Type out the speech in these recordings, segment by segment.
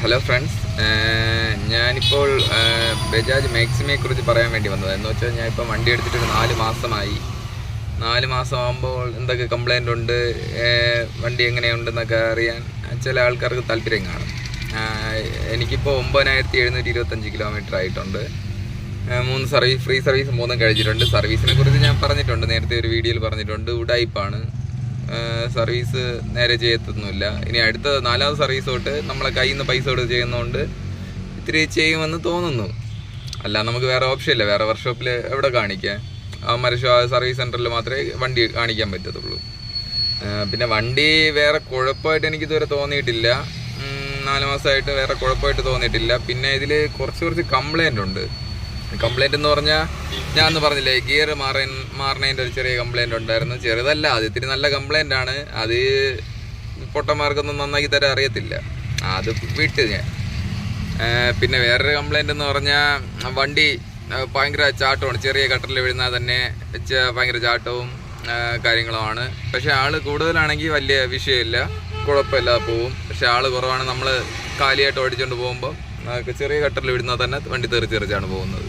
Hello friends ഞാനിപ്പോൾ ബജാജ് മാക്സിമയെ കുറിച്ച് പറയാൻ വേണ്ടി വന്നത്. എന്ന് വെച്ചാൽ ഞാൻ ഇപ്പം വണ്ടി എടുത്തിട്ട് നാല് മാസമായി. നാല് മാസമാകുമ്പോൾ എന്തൊക്കെ കംപ്ലൈന്റ് ഉണ്ട്? വണ്ടി എങ്ങനെയുണ്ടെന്നൊക്കെ അറിയാൻ ചില ആൾക്കാർക്ക് താല്പര്യം കാണും. എനിക്കിപ്പോൾ ഒമ്പതിനായിരത്തി എഴുന്നൂറ്റി ഇരുപത്തഞ്ച് കിലോമീറ്റർ ആയിട്ടുണ്ട്. മൂന്ന് സർവീസ് ഫ്രീ സർവീസ് മൂന്നും കഴിച്ചിട്ടുണ്ട് സർവീസിനെ കുറിച്ച് ഞാൻ പറഞ്ഞിട്ടുണ്ട്. നേരത്തെ ഒരു വീഡിയോയിൽ പറഞ്ഞിട്ടുണ്ട്. ഉടായിപ്പാണ്. സർവീസ് നേരെ ചെയ്യത്തൊന്നുമില്ല. ഇനി അടുത്ത നാലാമത് സർവീസ് തൊട്ട് നമ്മളെ കയ്യിൽ നിന്ന് പൈസ കൊടുത്ത് ചെയ്യുന്നതുകൊണ്ട് ഇത്തിരി ചെയ്യുമെന്ന് തോന്നുന്നു. അല്ല നമുക്ക് വേറെ ഓപ്ഷൻ ഇല്ല. വേറെ വർക്ക്ഷോപ്പിൽ എവിടെ കാണിക്കാൻ ആ സർവീസ് സെന്ററിൽ മാത്രമേ വണ്ടി കാണിക്കാൻ പറ്റത്തുള്ളൂ. പിന്നെ വണ്ടി വേറെ കുഴപ്പമായിട്ട് എനിക്ക് ഇതുവരെ തോന്നിയിട്ടില്ല. നാല് മാസമായിട്ട് വേറെ കുഴപ്പമായിട്ട് തോന്നിയിട്ടില്ല. പിന്നെ ഇതിൽ കുറച്ച് കുറച്ച് കംപ്ലൈന്റ് ഉണ്ട്. കംപ്ലൈന്റ് എന്ന് പറഞ്ഞാൽ ഞാൻ ഒന്ന് പറഞ്ഞില്ലേ ഗിയർ മാറി മാറണതിന്റെ ഒരു ചെറിയ കംപ്ലൈന്റ് ഉണ്ടായിരുന്നു. ചെറുതല്ല അത് ഇത്തിരി നല്ല കംപ്ലൈന്റ് ആണ്. അത് പൊട്ടന്മാർക്കൊന്നും നന്നാക്കി തരാൻ അറിയത്തില്ല. അത് വിട്ട് ഞാൻ. പിന്നെ വേറൊരു കംപ്ലൈന്റ് എന്ന് പറഞ്ഞാൽ വണ്ടി ഭയങ്കര ചാട്ടമാണ്. ചെറിയ കട്ടറിൽ വീഴുന്നാൽ തന്നെ ഭയങ്കര ചാട്ടവും കാര്യങ്ങളുമാണ്. പക്ഷെ ആൾ കൂടുതലാണെങ്കിൽ വലിയ വിഷയമില്ല. കുഴപ്പമില്ല പോവും. പക്ഷെ ആൾ കുറവാണ്. നമ്മൾ കാലിയായിട്ട് ഓടിച്ചുകൊണ്ട് പോകുമ്പോൾ ചെറിയ കട്ടറിൽ വിടുന്നാൽ തന്നെ വണ്ടി തെറി തെറിച്ചാണ് പോകുന്നത്.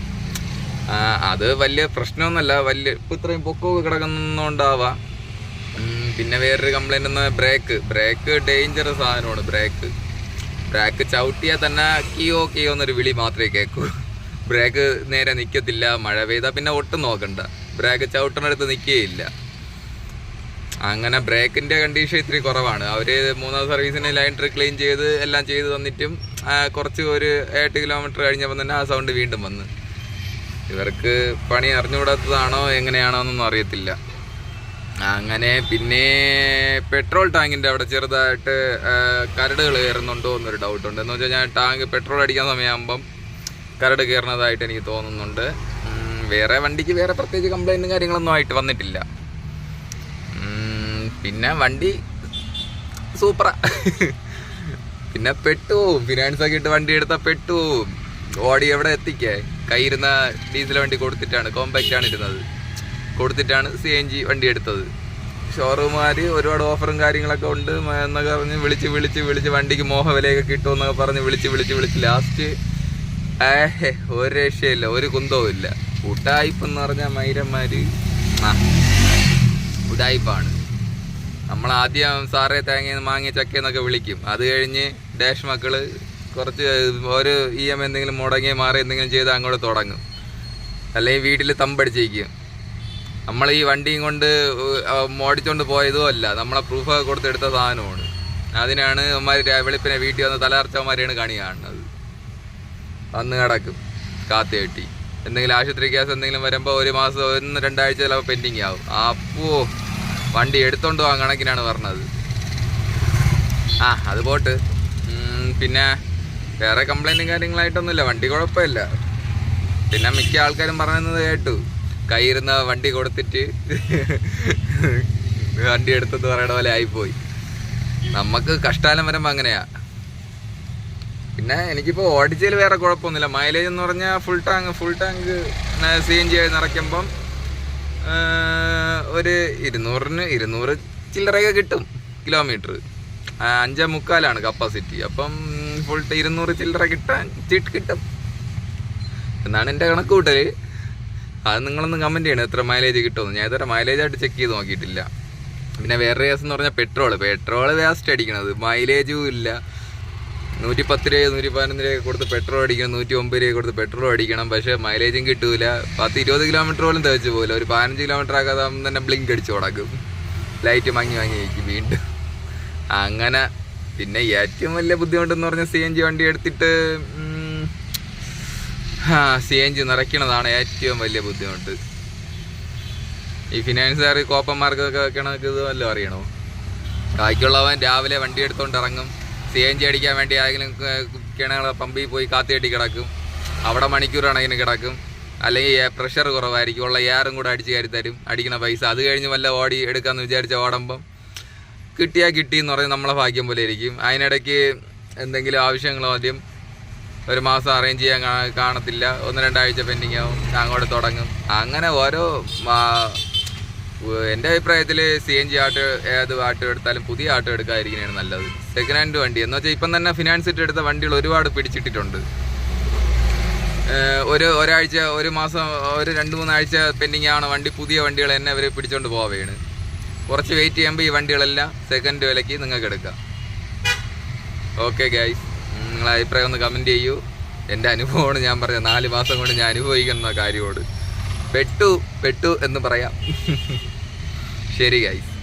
അത് വലിയ പ്രശ്നമൊന്നുമല്ല. വലിയ ഇപ്പം ഇത്രയും പൊക്കമൊക്കെ കിടക്കുന്നുണ്ടാവാം. ഉം, പിന്നെ വേറൊരു കംപ്ലൈന്റ് എന്ന് ബ്രേക്ക് ബ്രേക്ക് ഡേഞ്ചർ സാധനമാണ് ബ്രേക്ക് ബ്രേക്ക് ചവിട്ടിയാൽ തന്നെ കിയോ കിയോ എന്നൊരു വിളി മാത്രമേ കേൾക്കൂ ബ്രേക്ക് നേരെ നിൽക്കത്തില്ല മഴ പെയ്താൽ പിന്നെ ഒട്ടും നോക്കണ്ട. ബ്രേക്ക് ചവിട്ടണടുത്ത് നിൽക്കുകയില്ല അങ്ങനെ ബ്രേക്കിന്റെ കണ്ടീഷൻ ഇത്തിരി കുറവാണ്. അവർ മൂന്നാം സർവീസിന് ലൈൻ ക്ലീൻ ചെയ്ത് എല്ലാം ചെയ്ത് തന്നിട്ടും കുറച്ച് ഒരു എട്ട് കിലോമീറ്റർ കഴിഞ്ഞപ്പോൾ തന്നെ ആ സൗണ്ട് വീണ്ടും വന്ന്. ഇവർക്ക് പണി അറിഞ്ഞുകൂടാത്തതാണോ എങ്ങനെയാണോ എന്നൊന്നും അറിയത്തില്ല. അങ്ങനെ പിന്നെ പെട്രോൾ ടാങ്കിന്റെ അവിടെ ചെറുതായിട്ട് കരടുകൾ കയറുന്നുണ്ടോ എന്നൊരു ഡൗട്ട് ഉണ്ട്. എന്ന് വെച്ചാൽ ഞാൻ ടാങ്ക് പെട്രോൾ അടിക്കാൻ സമയമാകുമ്പം കരട് കയറുന്നതായിട്ട് എനിക്ക് തോന്നുന്നുണ്ട്. വേറെ വണ്ടിക്ക് വേറെ പ്രത്യേകിച്ച് കംപ്ലൈന്റും കാര്യങ്ങളൊന്നും ആയിട്ട് വന്നിട്ടില്ല. പിന്നെ വണ്ടി സൂപ്പറാ. പിന്നെ പെട്ടുപോവും ഫിനാൻസ് ഒക്കെ ഇട്ട് വണ്ടി എടുത്താൽ പെട്ടുപോവും ഓടി എവിടെ എത്തിക്കേ? കയ്യിരുന്ന ഡീസൽ വണ്ടി കൊടുത്തിട്ടാണ് കോമ്പാക്റ്റ് ആണ് ഇരുന്നത്. കൊടുത്തിട്ടാണ് സി എൻ ജി വണ്ടി എടുത്തത്. ഷോറൂമുകാർ ഒരുപാട് ഓഫറും കാര്യങ്ങളൊക്കെ ഉണ്ട്. എന്നൊക്കെ പറഞ്ഞ് വിളിച്ച് വിളിച്ച് വിളിച്ച് വണ്ടിക്ക് മോഹവിലയൊക്കെ കിട്ടുമെന്നൊക്കെ പറഞ്ഞ് വിളിച്ച് വിളിച്ച് വിളിച്ച് ലാസ്റ്റ് ഏഹേ ഒരു രക്ഷയില്ല ഒരു കുന്തവും ഇല്ല ഉടായ്പെന്ന് പറഞ്ഞാൽ മൈരന്മാർ ആ ഉടായിപ്പാണ് നമ്മൾ ആദ്യം സാറേ തേങ്ങ മാങ്ങ ചക്കയെന്നൊക്കെ വിളിക്കും. അത് കഴിഞ്ഞ് ഡാഷ് മക്കൾ കുറച്ച് ഒരു ഇ എം എന്തെങ്കിലും മുടങ്ങി മാറി എന്തെങ്കിലും ചെയ്ത് അങ്ങോട്ട് തുടങ്ങും. അല്ലെങ്കിൽ വീട്ടിൽ തമ്പടിച്ചിരിക്കും. നമ്മൾ ഈ വണ്ടിയും കൊണ്ട് ഓടിച്ചുകൊണ്ട് പോയതും അല്ല. നമ്മളെ പ്രൂഫൊക്കെ കൊടുത്തെടുത്ത സാധനമാണ്. അതിനാണ് അവന്മാർ വെളുപ്പിനെ വീട്ടിൽ വന്ന് തലർച്ചവന്മാരെയാണ് കണി കാണുന്നത്. വന്ന് കിടക്കും കാത്തു കെട്ടി. എന്തെങ്കിലും ആശുപത്രി കേസ് എന്തെങ്കിലും വരുമ്പോൾ ഒരു മാസം ഒന്ന് രണ്ടാഴ്ച ചിലപ്പോൾ പെൻഡിങ് ആവും. അപ്പോ വണ്ടി എടുത്തോണ്ട് പോകാൻ കണക്കിനാണ് പറഞ്ഞത്. ആ അത് പോട്ട്. പിന്നെ വേറെ കംപ്ലൈന്റും കാര്യങ്ങളായിട്ടൊന്നുമില്ല. വണ്ടി കുഴപ്പമില്ല. പിന്നെ മിക്ക ആൾക്കാരും പറയുന്നത് കേട്ടു. കയ്യിരുന്ന വണ്ടി കൊടുത്തിട്ട് വണ്ടി എടുത്തെന്ന് പറയണ പോലെ ആയിപ്പോയി. നമുക്ക് കഷ്ടാലം വരുമ്പോൾ അങ്ങനെയാ. പിന്നെ എനിക്കിപ്പോൾ ഓടിച്ചതിൽ വേറെ കുഴപ്പമൊന്നുമില്ല. മൈലേജ് എന്ന് പറഞ്ഞാൽ full tank full tank C N G നിറയ്ക്കുമ്പം ആ, ഒരു ഇരുന്നൂറിന് ഇരുന്നൂറ് ചില്ലറയൊക്കെ കിട്ടും കിലോമീറ്റർ അഞ്ചേ മുക്കാലാണ് കപ്പാസിറ്റി അപ്പം ഫുൾ ഇരുന്നൂറ് ചില്ലറ കിട്ടാൻ ചിട്ട് കിട്ടും. എന്നാണ് എന്റെ കണക്ക് കൂട്ടൽ അത് നിങ്ങളൊന്ന് കമന്റ് ചെയ്യണം എത്ര മൈലേജ് കിട്ടുമെന്ന്. ഞാൻ ഇതുവരെ മൈലേജ് ആയിട്ട് ചെക്ക് ചെയ്ത് നോക്കിയിട്ടില്ല. പിന്നെ വേറെ കേസ് എന്ന് പറഞ്ഞാൽ പെട്രോൾ പെട്രോൾ വേസ്റ്റ് അടിക്കണത്. മൈലേജും ഇല്ല. നൂറ്റി പത്ത് രൂപ നൂറ്റി പതിനൊന്ന് രൂപ കൊടുത്ത് പെട്രോൾ അടിക്കണം നൂറ്റി ഒമ്പത് രൂപ കൊടുത്ത് പെട്രോൾ അടിക്കണം. പക്ഷേ മൈലേജും കിട്ടൂല. പത്ത് ഇരുപത് കിലോമീറ്റർ പോലും തേച്ച് പോകില്ല ഒരു പതിനഞ്ച് കിലോമീറ്റർ ആക്കാതെ തന്നെ ബ്ലിങ്ക് അടിച്ച് കൊടുക്കും ലൈറ്റ് മങ്ങി വാങ്ങി വയ്ക്കും വീണ്ടും. അങ്ങനെ പിന്നെ ഏറ്റവും വലിയ ബുദ്ധിമുട്ടെന്ന് പറഞ്ഞാൽ സി എൻ ജി വണ്ടി എടുത്തിട്ട് ആ സി എൻ ജി നിറയ്ക്കണതാണ് ഏറ്റവും വലിയ ബുദ്ധിമുട്ട്. ഈ ഫിനാൻസുകാർ കോപ്പന്മാർക്കൊക്കെ കണക്ക് ഇത് വല്ലതും അറിയണോ? ബാക്കിയുള്ളവൻ രാവിലെ വണ്ടി എടുത്തുകൊണ്ട് ഇറങ്ങും. സി എൻ ജി അടിക്കാൻ വേണ്ടി ആരെങ്കിലും കിണങ്ങൾ പമ്പിൽ പോയി കാത്തി കെട്ടി കിടക്കും. അവിടെ മണിക്കൂർ കണക്കിന് കിടക്കും. അല്ലെങ്കിൽ പ്രഷർ കുറവായിരിക്കും. ഉള്ള എയറും കൂടെ അടിച്ച് കയറി തരും. അടിക്കുന്ന പൈസ. അത് കഴിഞ്ഞ് വല്ല ഓടി എടുക്കാമെന്ന് വിചാരിച്ച ഓടുമ്പം കിട്ടിയാൽ കിട്ടി എന്ന് പറഞ്ഞ് നമ്മളെ ഭാഗ്യം പോലെ ഇരിക്കും. അതിനിടയ്ക്ക് എന്തെങ്കിലും ആവശ്യങ്ങൾ ആദ്യം ഒരു മാസം അറേഞ്ച് ചെയ്യാൻ കാണത്തില്ല. ഒന്ന് രണ്ടാഴ്ച പെൻഡിങ് ആവും. അങ്ങോട്ട് തുടങ്ങും. അങ്ങനെ ഓരോ എന്റെ അഭിപ്രായത്തിൽ സി എൻ ജി ആട്ടോ ഏത് ആട്ടോ എടുത്താലും പുതിയ ആട്ടോ എടുക്കാതിരിക്കുന്നതാണ് നല്ലത്. സെക്കൻഡ് ഹാൻഡ് വണ്ടി. എന്ന് വെച്ചാൽ ഇപ്പം തന്നെ ഫിനാൻസ് ഇട്ട് എടുത്ത വണ്ടികൾ ഒരുപാട് പിടിച്ചിട്ടിട്ടുണ്ട്. ഒരു ഒരാഴ്ച ഒരു മാസം ഒരു രണ്ട് മൂന്നാഴ്ച പെൻഡിങ് ആണ് വണ്ടി പുതിയ വണ്ടികൾ തന്നെ അവർ പിടിച്ചുകൊണ്ട് പോവുകയാണ് കുറച്ച് വെയിറ്റ് ചെയ്യുമ്പോൾ ഈ വണ്ടികളെല്ലാം സെക്കൻഡ് വിലയ്ക്ക് നിങ്ങൾക്ക് എടുക്കാം. ഓക്കെ ഗൈസ് നിങ്ങളെ അഭിപ്രായം ഒന്ന് കമന്റ് ചെയ്യൂ. എന്റെ അനുഭവമാണ് ഞാൻ പറഞ്ഞത്. നാല് മാസം കൊണ്ട് ഞാൻ അനുഭവിക്കുന്ന കാര്യമോട് പെട്ടു പെട്ടു എന്ന് പറയാം. ശരി ഗൈസ്